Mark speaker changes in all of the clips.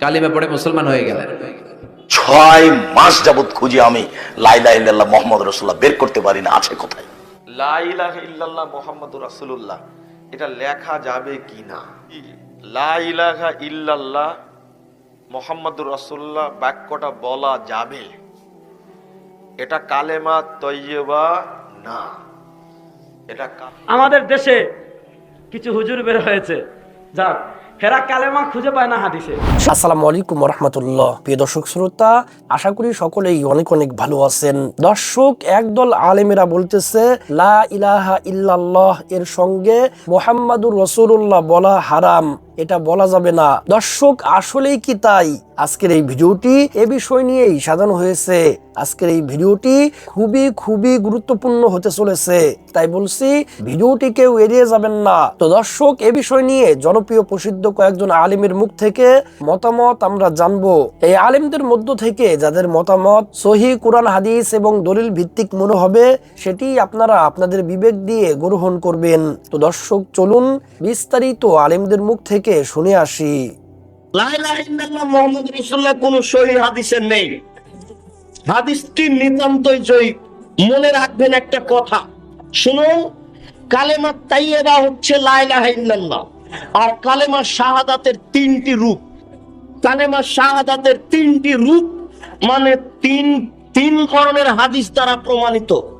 Speaker 1: কালিমা পড়ে মুসলমান হয়ে গেলেন।
Speaker 2: ছয় মাস যাবত খুঁজি আমি লাইলা ইল্লাল্লাহ মোহাম্মদ রসুল্লাহ বের করতে পারি না আছে কোথায়?
Speaker 3: লা ইল্লাল্লাহ মুহাম্মাদুর রাসূলুল্লাহ এটা লেখা যাবে কি না? লা ইল্লাল্লাহ মুহাম্মাদুর রাসূলুল্লাহ বাক্যটা বলা যাবে। এটা কালেমা তৈয়বা না। এটা
Speaker 4: আমাদের দেশে কিছু হুজুর বের হয়েছে। হেরা কালেমা খুঁজে পায় না হাদিসে।
Speaker 5: আসসালামু আলাইকুম রহমতুল্লাহ প্রিয় দর্শক শ্রোতা, আশা করি সকলেই অনেক অনেক ভালো আছেন। দর্শক, একদল আলেমেরা বলতেছে, লা ইলাহা ইল্লাল্লাহ এর সঙ্গে মোহাম্মদুর রসুল্লাহ বলা হারাম। এটা বলা যাবে না। দর্শক, আসলেই কি তাই? আজকের এই ভিডিওটি এ বিষয় নিয়েই সাজানো হয়েছে। আজকের এই ভিডিওটি খুবই খুবই গুরুত্বপূর্ণ হতে চলেছে। তাই বলছি, ভিডিওটি কেউ এড়িয়ে যাবেন না। তো দর্শক, এ বিষয় নিয়ে জনপ্রিয় প্রসিদ্ধ কয়েকজন আলিমের মুখ থেকে মতামত আমরা জানব। এই আলিমদের মধ্য থেকে যাদের মতামত সহি কোরআন, হাদিস এবং দলিল ভিত্তিক মনে হবে, সেটি আপনারা আপনাদের বিবেক দিয়ে গ্রহণ করবেন। তো দর্শক, চলুন বিস্তারিত আলিমদের মুখ থেকে শুনে আসি।
Speaker 6: কোন হাদিসের নেই। হাদিসটি নিতান্তই জয়ী মনে রাখবেন একটা কথা। কালেমা তাইয়েবা হচ্ছে আর কালেমা শাহাদাতের তিনটি রূপ। কালেমা শাহাদাতের তিনটি রূপ মানে তিন তিন ধরনের হাদিস দ্বারা প্রমাণিত।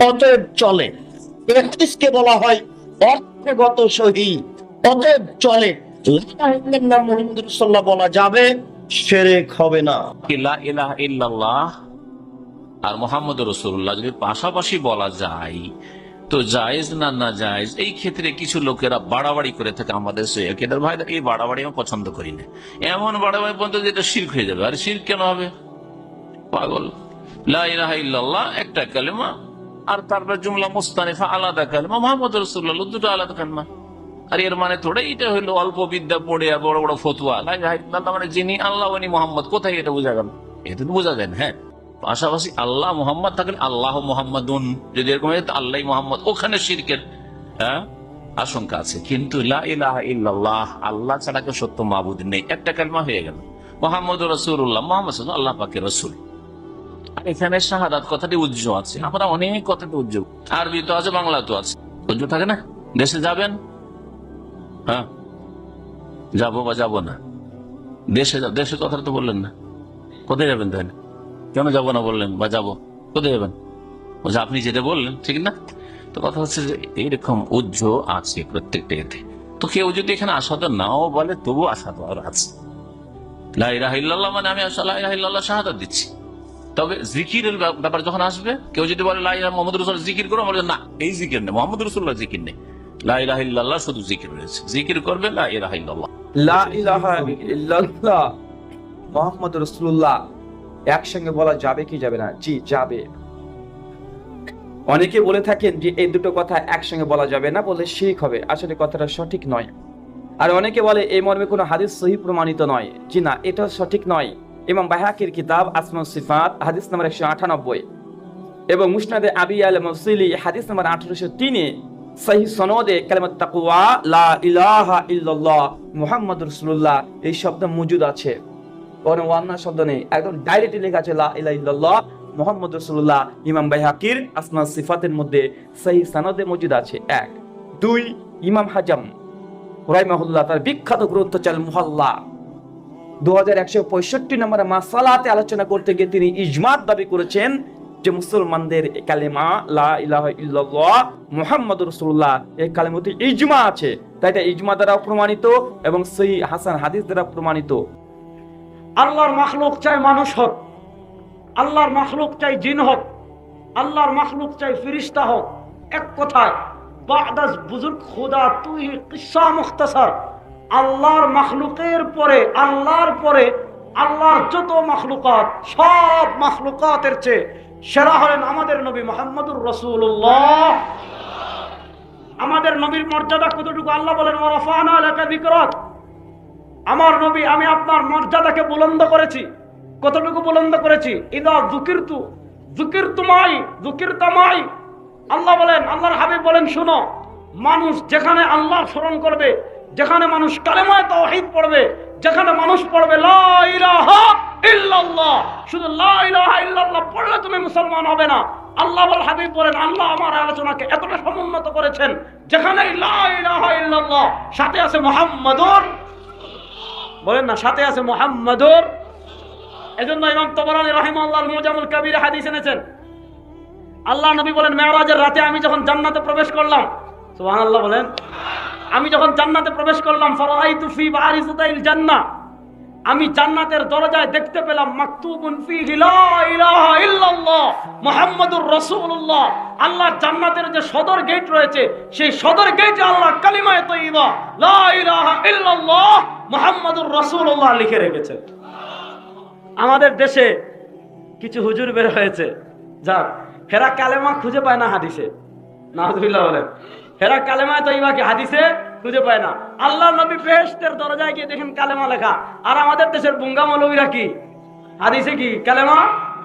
Speaker 6: অতএব চলে। এই বলা হয় অর্থগত সহি অতএব চলে। ইল্লাল্লাহ বলা যাবে হবে না।
Speaker 7: ইল্লাল্লাহ আর মোহাম্মদ রসুল্লাহ যদি পাশাপাশি বলা যায়, তো জায়েজ না না জায়েজ, এই ক্ষেত্রে কিছু লোকেরা বাড়াবাড়ি করে থাকে আমাদের ভাই এই বাড়াবাড়ি আমি পছন্দ করি না। এমন বাড়াবাড়ি পর্যন্ত যেটা শির্ক হয়ে যাবে। আর শির্ক কেন হবে? পাগল। লা ইলাহা ইল্লাল্লাহ একটা কালেমা আর তারপর জুমলা মুস্তানিফা আলাদা কালেমা মোহাম্মদ রসুল্লাহ দুটো আলাদা কালেমা। আর এর মানে থোড়ে এটা হলো অল্প বিদ্যা পড়ে আর বড় বড় ফতুয়া। মানে যিনি আল্লাহ, উনি মোহাম্মদ, কোথায় এটা বোঝা গেল? এটা তো বোঝা যায় হ্যাঁ। পাশাপাশি আল্লাহ মোহাম্মদ থাকলে আল্লাহ মোহাম্মদুন, যদি এরকম আল্লাহ মোহাম্মদ। ওখানে শিরকের হ্যাঁ আশঙ্কা আছে। কিন্তু ইল্লাল্লাহ, আল্লাহ ছাড়া কেউ সত্য মাহবুদ নেই। একটা কালমা হয়ে গেল। মোহাম্মদ রসুল্লাহ মোহাম্মদ আল্লাহ পাকে রসুল। এখানে শাহাদাত কথাটি উজ্জ্ব আছে। আমরা অনেক কথাটি উজ্জ্ব আরবি তো আছে, বাংলা তো আছে। উজ্জ্ব থাকে না? দেশে যাবেন? হ্যাঁ। যাব বা যাব না। দেশে দেশের কথাটা তো বললেন না। কোথায় যাবেন তাহলে? কেন যাব না বললেন বা যাব? কোথায় যাবেন? বলছে আপনি যেটা বললেন, ঠিক না? তো কথা হচ্ছে যে এইরকম উজ্জ আছে প্রত্যেকটা এতে। তো কেউ যদি এখানে আসাদ নাও বলে তবু আসাদ আর আছে। লাইরাহিল্লাহ মানে আমি লাইরাহিল্লাহ শাহাদাত দিচ্ছি। তবে জিকিরের ব্যাপ- ব্যাপার যখন আসবে, কেউ যদি বলে লাইলা মোহাম্মদ রসুল জিকির করো, বলে, না, এই জিকির নেই মোহাম্মদ রসুল্লাহ জিকির নেই। লাই লাইরাহিল্লাহ শুধু জিকির রয়েছে। জিকির করবে লাইরাহিল্লাহ
Speaker 8: লা ইলাহা ইল্লাল্লাহ মোহাম্মদ রসুল্লাহ একসঙ্গে বলা যাবে কি যাবে না? জি, যাবে। অনেকে বলে থাকেন যে, এই দুটো কথা একসঙ্গে বলা যাবে না বলে শিখ হবে। আসলে কথাটা সঠিক নয়। আর অনেকে বলে, এই মর্মে কোনো হাদিস সহি প্রমাণিত নয়। জি না, এটা সঠিক নয়। ইমাম বাহাকির কিতাব আসমা সিফাত, হাদিস নাম্বার একশো আটানব্বই। এবং মুসনাদে আবি আল মসিলি হাদিস নাম্বার আঠারোশো তিনে সহি সনদে কালেমাত তাকুয়া, লা ইলাহা ইল্লাল্লাহ মুহাম্মদ রাসূলুল্লাহ, এই শব্দ মজুদ আছে। ওয়ান্না শব্দ নেই, একদম ডাইরেক্টলি লেখা আছে, লা ইলাহা ইল্লাল্লাহ মুহাম্মদ রাসূলুল্লাহ, ইমাম বাইহাকির আসমা সিফাতের মধ্যে সহি সনদে মজুদ আছে। এক। দুই, ইমাম হাজাম রাইমাহুল্লাহ তার বিখ্যাত গ্রন্থ চাল মুহাল্লা। দু হাজার মাসালাতে আলোচনা করতে গিয়ে তিনি ইজমাত দাবি করেছেন যে মুসলমানদের কালেমা লা ইলাহা এই কালেমতে ইজমা আছে। তাই এটা ইজমা দ্বারা প্রমাণিত এবং সেই হাসান হাদিস দ্বারা প্রমাণিত।
Speaker 4: আল্লাহর মাখলুক চাই মানুষ হোক, আল্লাহর মাখলুক চাই জিন হোক, আল্লাহর মাখলুক চাই ফিরিস্তা হোক। এক কথায় বাদাস বুজুর্গ খোদা তুই কিসা মুখতাসার। আল্লাহর মাখলুকের পরে, আল্লাহর পরে, আল্লাহর যত মাখলুকাত, সব মাখলুকাতের চেয়ে সেরা হলেন আমাদের নবী মোহাম্মদুর রসুল্লাহ আমাদের নবীর মর্যাদা কতটুকু? আল্লাহ বলেন আমার নবী, আমি আপনার মর্যাদাকে বুলন্দ করেছি। কতটুকু বুলন্দ করেছি? ইদা জুকিরতু জুকির তুমাই জুকির তামাই আল্লাহ বলেন, আল্লাহর হাবিব বলেন, শুনো, মানুষ যেখানে আল্লাহ স্মরণ করবে যেখানে মানুষ কালেমায় তাওহীদ পড়বে, যেখানে মানুষ পড়বে ইল্লাল্লাহ। শুধু ইল্লাল্লাহ পড়লে তুমি মুসলমান হবে না। আল্লাহ হাবিব বলেন, আল্লাহ আমার আলোচনাকে এতটা সমুন্নত করেছেন যেখানে ইল্লাল্লাহ, সাথে আছে মুহাম্মাদুর। বলেন না, সাথে আছে মোহাম্মদুর। এজন্য ইমাম তবরানি রাহিমাল্লাহ মুজামুল কবির হাদিস এনেছেন। আল্লাহ নবী বলেন মেরাজের রাতে আমি যখন জান্নাতে প্রবেশ করলাম, সুবহানাল্লাহ বলেন আমি যখন জান্নাতে প্রবেশ করলাম জান্নাহ, আমি জান্নাতের দরজায় দেখতে পেলাম আল্লাহ জান্নাতের যে সদর গেট রয়েছে, সেই সদর গেটে আল্লাহ কালিমায়ে রাসূলুল্লাহ লিখে রেখেছেন আমাদের দেশে কিছু হুজুর বের হয়েছে যাক হেরা কালেমা খুঁজে পায় না হাদিসে। বলেন। হেরা কালেমা তৈবাকে হাদিসে খুঁজে পায় না। আল্লাহ নবী বেহেশতের দরজায় গিয়ে দেখেন কালেমা লেখা। আর আমাদের দেশের বুঙ্গা মৌলবীরা কি? হাদিসে কি কালেমা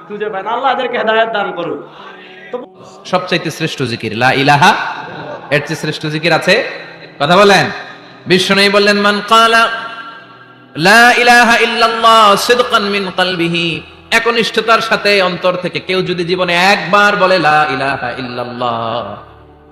Speaker 4: খুঁজে পায় না। আল্লাহ এদেরকে হেদায়ত দান করুন
Speaker 1: সবচাইতে শ্রেষ্ঠ জিকির, লা ইলাহা, এর চেয়ে শ্রেষ্ঠ জিকির আছে? কথা বলেন। বিশ্ব নেই বললেন, মান কালা, লা ইলাহা ইল্লাল্লাহ সিদকান মিন কলবিহি। একনিষ্ঠতার সাথে অন্তর থেকে কেউ যদি জীবনে একবার বলে, লা ইলাহা ইল্লাল্লাহ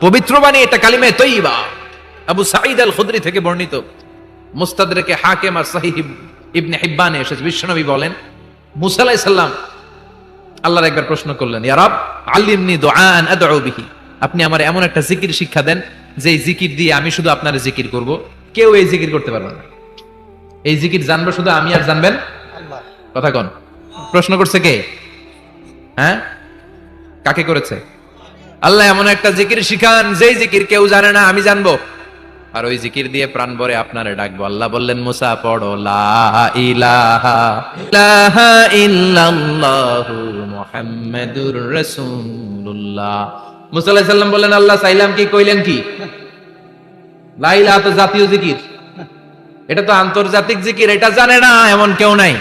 Speaker 1: পবিত্র বাণী এটা কালিমায়ে তাইয়িবা আবু সাঈদ আল খুদরি থেকে বর্ণিত। মুস্তাদরেকে হাকিম আর সাহিহ ইবনে হিব্বানে এসেছে। বিশ্বনবী বলেন মুসা আলাইহিস সালাম আল্লাহর একবার প্রশ্ন করলেন ইয়া রব আল্লিমনি দুআন বিহি। আপনি আমার এমন একটা জিকির শিক্ষা দেন যে জিকির দিয়ে আমি শুধু আপনার জিকির করব। কেউ এই জিকির করতে পারবে না। এই জিকির জানব শুধু আমি আর জানবেন? কথা কোন। প্রশ্ন করছে কে? হ্যাঁ? কাকে করেছে? আল্লাহ এমন একটা জিকির শিখান, যেই জিকির কেউ জানে না, আমি জানব। আর ওই জিকির দিয়ে প্রাণ ভরে আপনারে ডাকবো। আল্লাহ বললেন, মুসা, পড়ো, লা ইলাহা ইলাহা ইল্লাল্লাহু মুহাম্মাদুর রাসূলুল্লাহ। মুসা আলাইহিস সালাম বললেন, আল্লাহ চাইলাম কি, কইলেন কি? লা ইলাহা তো জাতীয় জিকির। এটা তো আন্তর্জাতিক জিকির, এটা জানে না, এমন কেউ নাই।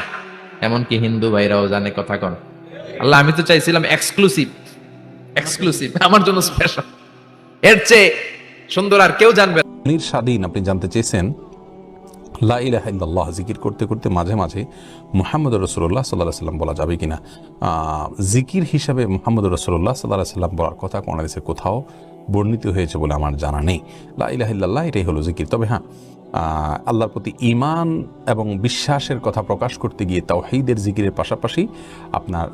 Speaker 1: এমন কি হিন্দু ভাইরাও জানে, কথা কন। আল্লাহ, আমি তো চাইছিলাম এক্সক্লুসিভ এক্সক্লুসিভ আমার জন্য স্পেশাল এর চেয়ে সুন্দর আর কেউ জানবে
Speaker 9: নির স্বাধীন, আপনি জানতে চেয়েছেন? লা জিকির করতে করতে মাঝে মাঝে মোহাম্মদ রসুল্লাহ সাল্লাহ সাল্লাম বলা যাবে কিনা? জিকির হিসাবে মুহাম্মদ রসুল্লাহ সাল্লাহ সাল্লাম বলার কথা কোন হাদিসে কোথাও বর্ণিত হয়েছে বলে আমার জানা নেই। লা এটাই হলো জিকির। তবে হ্যাঁ আল্লাহর প্রতি ইমান এবং বিশ্বাসের কথা প্রকাশ করতে গিয়ে তাওহীদের জিকিরের পাশাপাশি আপনার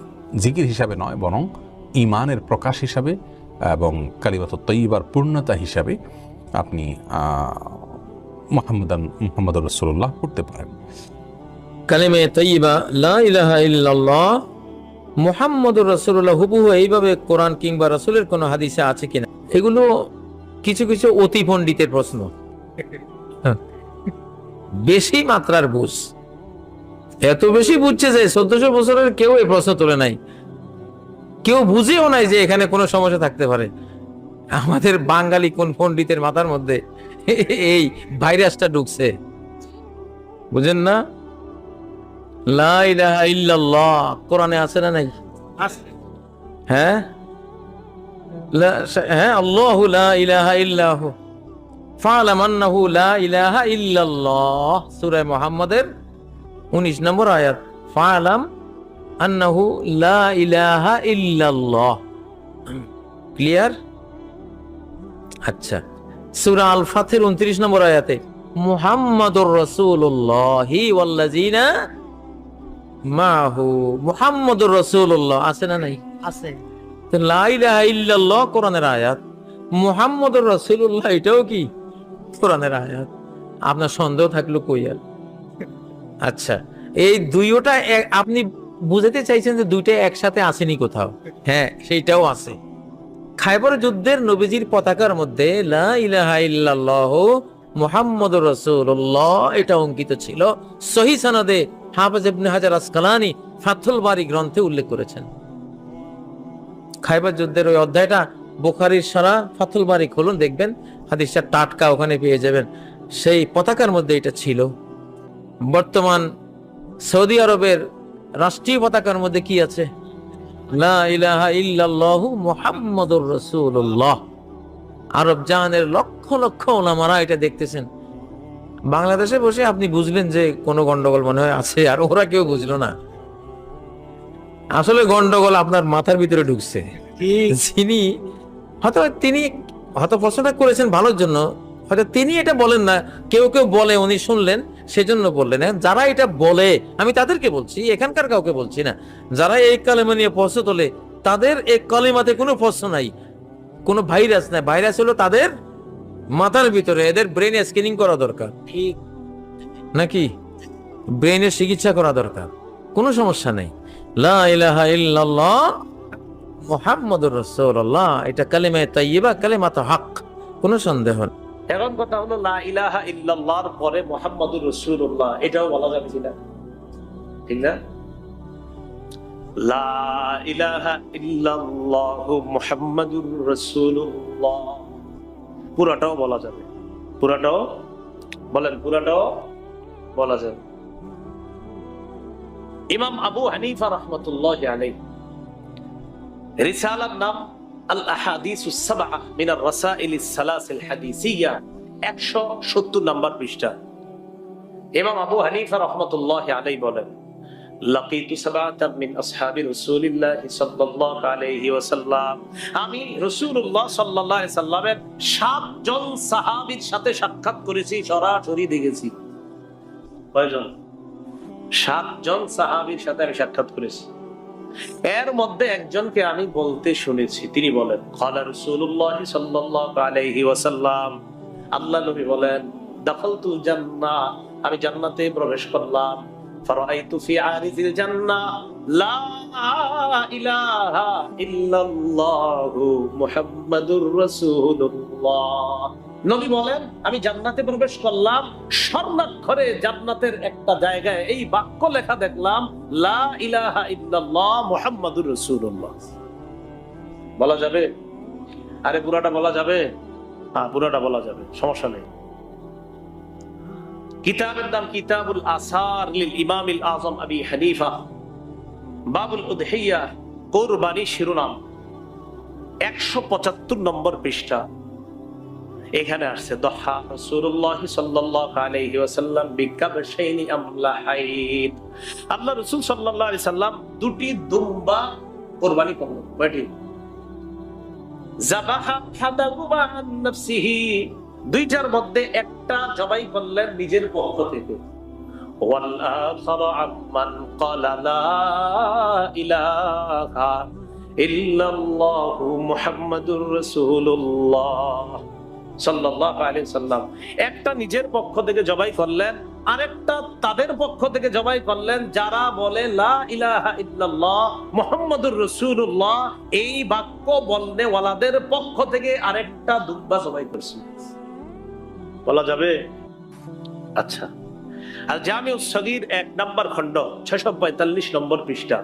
Speaker 9: জিকির হিসাবে নয় বরং ইমানের প্রকাশ হিসাবে এবং কালিমাত তৈবার পূর্ণতা হিসাবে আপনি মোহাম্মদান মোহাম্মদ রসুল্লাহ পড়তে পারেন।
Speaker 10: কালেমে তৈবা লা ইলাহা ইল্লাল্লাহ মুহাম্মদুর রাসূলুল্লাহ হুবহু এইভাবে কোরআন কিংবা রসুলের কোনো হাদিসে আছে কিনা? এগুলো কিছু কিছু অতি পণ্ডিতের প্রশ্ন বেশি মাত্রার বুঝ। এত বেশি বুঝছে যে চোদ্দশো বছরের কেউ এই প্রশ্ন তোলে নাই। কেউ বুঝেও নাই যে এখানে কোনো সমস্যা থাকতে পারে। আমাদের বাঙালি কোন পণ্ডিতের মাথার মধ্যে এই ভাইরাসটা ঢুকছে? বুঝেন না? লা ইলাহা ইল্লাল্লাহ। কোরআনে আছে না নাই? হ্যাঁ? লা- হ্যাঁ আল্লাহু লা ইলাহা ইল্লাহু। ফালাম আন্নাহু লা ইলাহা ইল্লাল্লাহ। সূরা মুহাম্মাদের 19 নম্বর আয়াত ফালাম আন্নাহু লা ইলাহা ইল্লাল্লাহ। ক্লিয়ার আচ্ছা। সূরা আল ফাতের 29 নম্বর আয়াতে মুহাম্মাদুর রাসূলুল্লাহি ওয়াল্লাযিনা মাহু। মুহাম্মাদুর রাসূলুল্লাহ আছে না নাই?
Speaker 11: আছে।
Speaker 10: তো লা ইলাহা ইল্লাল্লাহ কোরআনের আয়াত। মুহাম্মাদুর রাসূলুল্লাহ এটাও কি? কোরআনের আয়াত। আপনার সন্দেহ থাকল কই আর? আচ্ছা এই দুইটা আপনি বুঝাতে চাইছেন যে দুইটা একসাথে আসেনি কোথাও? হ্যাঁ সেইটাও আছে। খাইবর যুদ্ধের নবীজির পতাকার মধ্যে লা ইলাহা ইল্লাল্লাহ মুহাম্মদুর রাসূলুল্লাহ এটা অঙ্কিত ছিল। সহি সনদে হাফেজ ইবনে হাজার আসকালানি ফাথুল বারি গ্রন্থে উল্লেখ করেছেন। খাইবার যুদ্ধের ওই অধ্যায়টা বুখারীর সারা ফাথুল বারি খুলুন দেখবেন হাদিসটা টাটকা ওখানে পেয়ে যাবেন। সেই পতাকার মধ্যে এটা ছিল। বর্তমান সৌদি আরবের রাষ্ট্রীয় পতাকার মধ্যে কি আছে? মুহাম্মাদুর আরব জাহানের লক্ষ লক্ষ ওলামারা এটা দেখতেছেন। বাংলাদেশে বসে আপনি বুঝলেন যে কোনো গন্ডগোল মনে হয় আছে আর ওরা কেউ বুঝলো না। আসলে গন্ডগোল আপনার মাথার ভিতরে ঢুকছে। যিনি হয়তো তিনি হয়তো প্রশ্নটা করেছেন ভালোর জন্য হয়তো তিনি এটা বলেন না কেউ কেউ বলে উনি শুনলেন। সেজন্য বললেন এখন যারা এটা বলে আমি তাদেরকে বলছি এখানকার কাউকে বলছি না। যারা এই কালেমা নিয়ে প্রশ্ন তোলে তাদের এই কালেমাতে কোনো প্রশ্ন নাই। কোনো ভাইরাস নাই। ভাইরাস হলো তাদের মাথার ভিতরে এদের ব্রেনে স্ক্যানিং করা দরকার।
Speaker 11: ঠিক।
Speaker 10: নাকি? ব্রেনের চিকিৎসা করা দরকার। কোনো সমস্যা নেই। লা ইলাহা ইল্লাল্লাহ মুহাম্মাদুর রাসূলুল্লাহ। এটা কালিমা তাইয়্যিবা কালিমা তো হক। কোনো সন্দেহ নেই।
Speaker 12: এখন কথা হলো, লা ইলাহা ইল্লাল্লাহর পরে মোহাম্মদুর রাসূলুল্লাহ। এটাও বলা যাবে কিনা ঠিক না? লা ইলাহা মুহাম্মাদুর রাসূলুল্লাহ। পুরাটাও বলা যাবে। পুরাটাও? বলেন, পুরাটাও বলা যাবে। ইমাম আবু হানিফা রহমতুল্লাহ আলাইহি। রিসালার নাম আল আহাদিসুস সাবআ মিনার রাসাইলিস সালাসিল হাদিসিয়া 170 নম্বর পৃষ্ঠা। ইমাম আবু হানিফা রাহমাতুল্লাহ আলাইহি বলেন, লাকিতু সাবাতাম আসহাবি রাসূলিল্লাহ সাল্লাল্লাহু আলাইহি ওয়াসাল্লাম। আমি সাতজন সাহাবীর সাথে সাক্ষাৎ করেছি, সরাসরি দেখেছি। সাতজন সাহাবীর সাথে আমি সাক্ষাৎ করেছি। এর মধ্যে একজনকে আমি বলতে শুনেছি। তিনি বলেন খালা ওয়াসাল্লাম। আল্লাহ নবী বলেন আমি জান্নাতে প্রবেশ করলাম। ফারাআইতু ফি আরিজিল লা ইলাহা ইল্লাল্লাহু মুহাম্মাদুর রাসূলুল্লাহ। নবী বলেন, আমি জান্নাতে প্রবেশ করলাম, স্বর্ণাক্ষরে জান্নাতের একটা জায়গায়। এই বাক্য লেখা দেখলাম, লা ইলাহা ইল্লাল্লাহ মুহাম্মাদুর রাসূলুল্লাহ। বলা যাবে? আরে পুরাটা বলা যাবে? হ্যাঁ পুরাটা বলা যাবে, সমস্যা নেই। কিতাবের নাম কিতাবুল আসার লিল ইমামিল আজম আবি হানিফা। বাবুল উদহিয়া কোরবানি শিরোনাম। একশো পঁচাত্তর নম্বর পৃষ্ঠা। এখানে আসছে, দহা সাল্লাল্লাহু আলাইহি ওয়াসাল্লাম বিকাবশাইনি আমলাহাইত আল্লাহ রাসূল সাল্লাল্লাহু আলাইহি সাল্লাম দুটি দুম্বা কুরবানি করলেন। কয়টি? আন নাফসিহি। দুইটার মধ্যে একটা জবাই করলেন নিজের পক্ষ থেকে। ওয়াল আখার আম্মান ক্বালা লা ইল্লাল্লাহু মুহাম্মাদুর রাসূলুল্লাহ। সাল্লাম। একটা নিজের পক্ষ থেকে জবাই করলেন, আরেকটা তাদের পক্ষ থেকে জবাই করলেন, যারা বলে এই বাক্য বলনে পক্ষ থেকে আরেকটা দুব্বা জবাই করছে। বলা যাবে? আচ্ছা। আর জামিউস সগীর এক নাম্বার খণ্ড 645 নম্বর পৃষ্ঠা।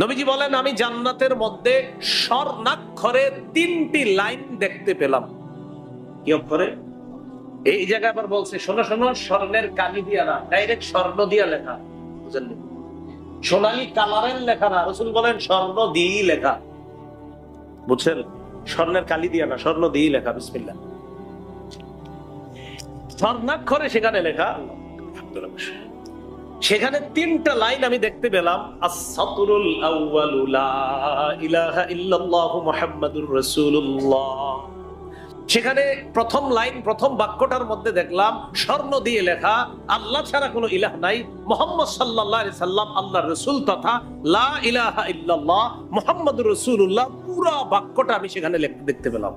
Speaker 12: নবীজি বলেন, আমি জান্নাতের মধ্যে স্বর্ণাক্ষরে তিনটি লাইন দেখতে পেলাম। কি অক্ষরে? এই জায়গায় আবার বলছে, শোনো শোনো, স্বর্ণের কালি দিয়া না, ডাইরেক্ট স্বর্ণ দিয়া লেখা। বুঝলেন সোনালী কালারের লেখা না, রসুল বলেন, স্বর্ণ দিয়েই লেখা। বুঝছেন? স্বর্ণের কালি দিয়া না, স্বর্ণ দিয়েই লেখা, বিসমিল্লাহ। স্বর্ণাক্ষরে সেখানে লেখা সেখানে তিনটা লাইন আমি দেখতে পেলাম, আস-সাতরুল আউয়ালু লা ইলাহা ইল্লাল্লাহু মুহাম্মাদুর রাসূলুল্লাহ। সেখানে প্রথম লাইন, প্রথম বাক্যটার মধ্যে দেখলাম, স্বর্ণ দিয়ে লেখা, আল্লাহ ছাড়া কোনো ইলাহ নাই, মোহাম্মদ সাল্লাহ সাল্লাম আল্লাহ রসুল তথা লা ইলাহা ইল্লাল্লাহ, মোহাম্মদুর রসুল্লাহ পুরা বাক্যটা আমি সেখানে দেখতে পেলাম।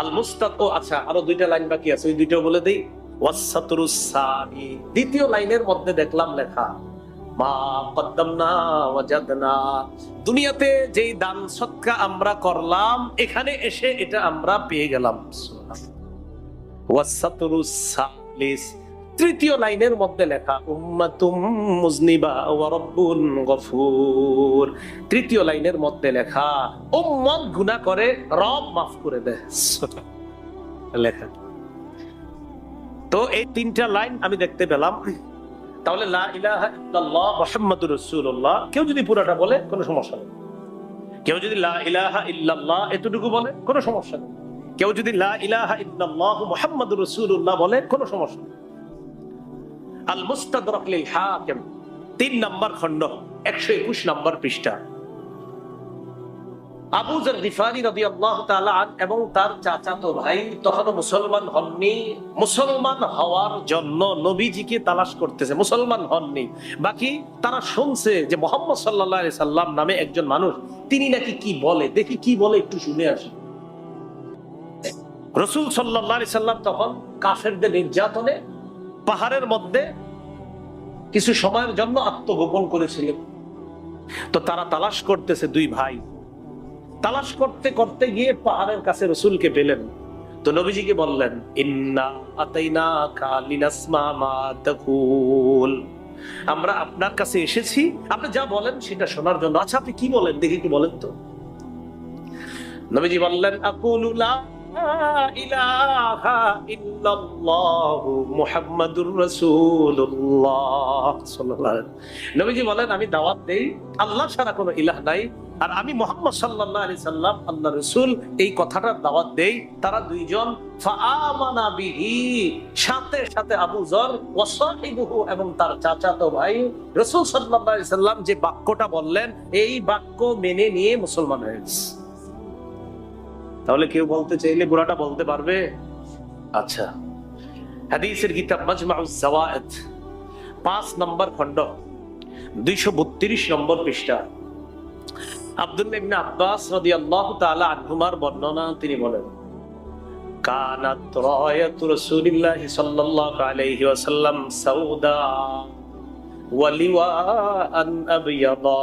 Speaker 12: আল মুস্তাক ও আচ্ছা আরও দুইটা লাইন বাকি আছে, ওই দুইটাও বলে দেই। দ্বিতীয় লাইনের মধ্যে দেখলাম লেখা, মা কদ্দামনা দুনিয়াতে যেই দান সৎকা আমরা করলাম, এখানে এসে এটা আমরা পেয়ে গেলাম। ওয়াসাতুরুস সালিস, তৃতীয় লাইনের মধ্যে লেখা, উম্মাতুম মুজনিবা ওয়া রাব্বুন গফুর। তৃতীয় লাইনের মধ্যে লেখা, উম্মত গুনাহ করে রব মাফ করে দেয়। লেখা। তো এই তিনটা লাইন আমি দেখতে পেলাম। তাহলে কেউ যদি পুরাটা বলে, কোনো সমস্যা নেই। কেউ যদি লা ইলাহা ইল্লাল্লাহ এতটুকু বলে, কোনো সমস্যা নেই। কেউ যদি লা ইলাহা ইল্লাল্লাহ মুহাম্মাদুর রাসূলুল্লাহ বলে, কোনো সমস্যা নেই। আল মুস্তাদরাক লিল হাকিম তিন নাম্বার খণ্ড 121 নাম্বার পৃষ্ঠা। আবু জার গিফারি রাদিয়াল্লাহু তাআলা আন এবং তার চাচাতো ভাই তখনও মুসলমান হননি। মুসলমান হওয়ার জন্য নবীজিকে তালাশ করতেছে। মুসলমান হননি। বাকি তারা শুনছে যে মোহাম্মদ আলাইহি সাল্লাম নামে একজন মানুষ, তিনি নাকি কি বলে? দেখি কি বলে একটু শুনে আসি। রসুল আলাইহি সাল্লাম তখন কাফেরদের নির্যাতনে পাহাড়ের মধ্যে কিছু সময়ের জন্য আত্মগোপন করেছিলেন। তো তারা তালাশ করতেছে দুই ভাই। তালাশ করতে করতে গিয়ে পাহাড়ের কাছে রসুলকে পেলেন। তো নবীজিকে বললেন, ইন্না আমরা আপনার কাছে এসেছি, আপনি যা বলেন সেটা শোনার জন্য। আচ্ছা আপনি কি বলেন? দেখি কি বলেন তো। নবীজি বললেন, আকুলু আমি দাওয়াত দেই, আল্লাহ ছাড়া কোনো ইলাহ নাই। আর আমি মোহাম্মদ সাল্লাল্লাহু আলাইহি সাল্লাম আল্লাহ রাসূল, এই কথাটার দাওয়াত দেই। তারা দুইজন সাথে সাথে আবু সাহিবুহু এবং তার চাচাতো ভাই রাসূল সাল্লাম যে বাক্যটা বললেন, এই বাক্য মেনে নিয়ে মুসলমান হয়েছে তাহলে কেউ বলতে চাইলে গোড়াটা বলতে পারবে? আচ্ছা। হাদিসের কিতাব মাজমাউজ জাওয়ায়েদ, পাঁচ নম্বর খণ্ড, দুইশো বত্রিশ নম্বর পৃষ্ঠা। আব্দুল্লাহ ইবনে আব্বাস রাদিয়াল্লাহু তাআলা আনহুমার বর্ণনা তিনি বলেন, কানাত রায়াতু রাসূলিল্লাহ সাল্লাল্লাহু আলাইহি ওয়াসাল্লাম সাউদা ওয়ালিওয়ান আবিয়াদা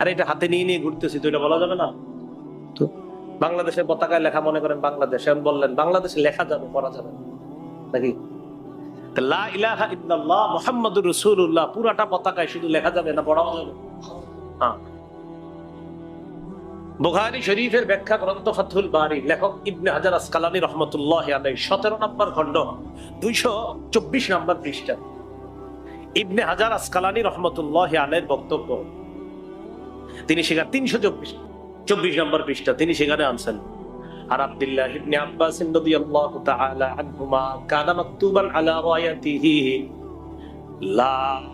Speaker 12: আর এটা হাতে নিয়ে নিয়ে ঘুরতেছি, তো এটা বলা যাবে না? তো বাংলাদেশের পতাকায় লেখা মনে করেন বাংলাদেশ এমন বললেন বাংলাদেশে লেখা যাবে, পড়া যাবে নাকি? লা ইলাহা ইল্লাল্লাহ মুহাম্মাদুর রাসূলুল্লাহ, পুরাটা পতাকায় শুধু লেখা যাবে না পড়াও যাবে? হ্যাঁ। বুখারী শরীফের ব্যাখ্যা গ্রন্থ ফাথুল বারি, লেখক ইবনে হাজার আসকালানি রহমতুল্লাহ আলাই সতেরো নম্বর খণ্ড, দুইশো চব্বিশ নম্বর পৃষ্ঠা। ইবনে হাজার আসকালানি রহমতুল্লাহ আলের বক্তব্য তিনি সেখানে তিনশো চব্বিশ চব্বিশ নম্বর পৃষ্ঠা, তিনি সেখানে আনছেন। আর আব্দুল্লাহ ইবনে আব্বাস রাদিয়াল্লাহু তাআলা আনহুমা কানা মাকতুবান আলা রায়াতিহি লা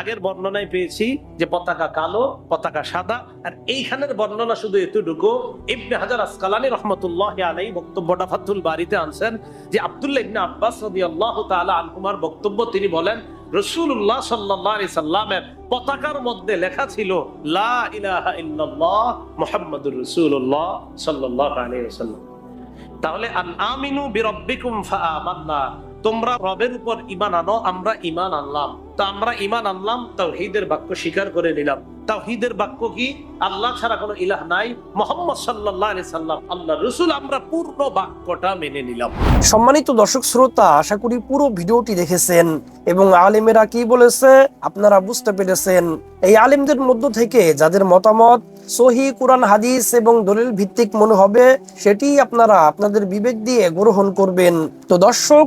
Speaker 12: আগের বর্ণনায় পেয়েছি যে পতাকা কালো, পতাকা সাদা, আর এইখানের বর্ণনা শুধু এতটুকু। ইবনে হাজার আসকালানি রহমতুল্লাহ আলাই বক্তব্যটা ফাতুল বাড়িতে আনছেন যে আব্দুল্লাহ ইবনে আব্বাস আনহুমার বক্তব্য তিনি বলেন রসুল্লাহ সাল্লাহ সাল্লামের পতাকার মধ্যে লেখা ছিল, লা ইলাহা ইল্লাল্লাহ আলাইহি ওয়াসাল্লাম। তাহলে তোমরা রবের উপর ঈমান আনো, আমরা ঈমান আনলাম। তো আমরা ঈমান আনলাম, তাওহীদের বাক্য স্বীকার করে নিলাম। তাওহীদের বাক্য কি? আল্লাহ ছাড়া কোনো ইলাহ নাই। মোহাম্মদ সাল্লাল্লাহু আলাইহি সাল্লাম, আল্লাহ রাসূল, আমরা পূর্ণ বাক্যটা মেনে নিলাম।
Speaker 5: সম্মানিত দর্শক শ্রোতা, আশা করি পুরো ভিডিওটি দেখেছেন এবং আলেমেরা কি বলেছে আপনারা বুঝতে পেরেছেন। এই আলেমদের মধ্য থেকে যাদের মতামত সহি কোরআন, হাদিস এবং দলিল ভিত্তিক মনে হবে, সেটি আপনারা আপনাদের বিবেক দিয়ে গ্রহণ করবেন। তো দর্শক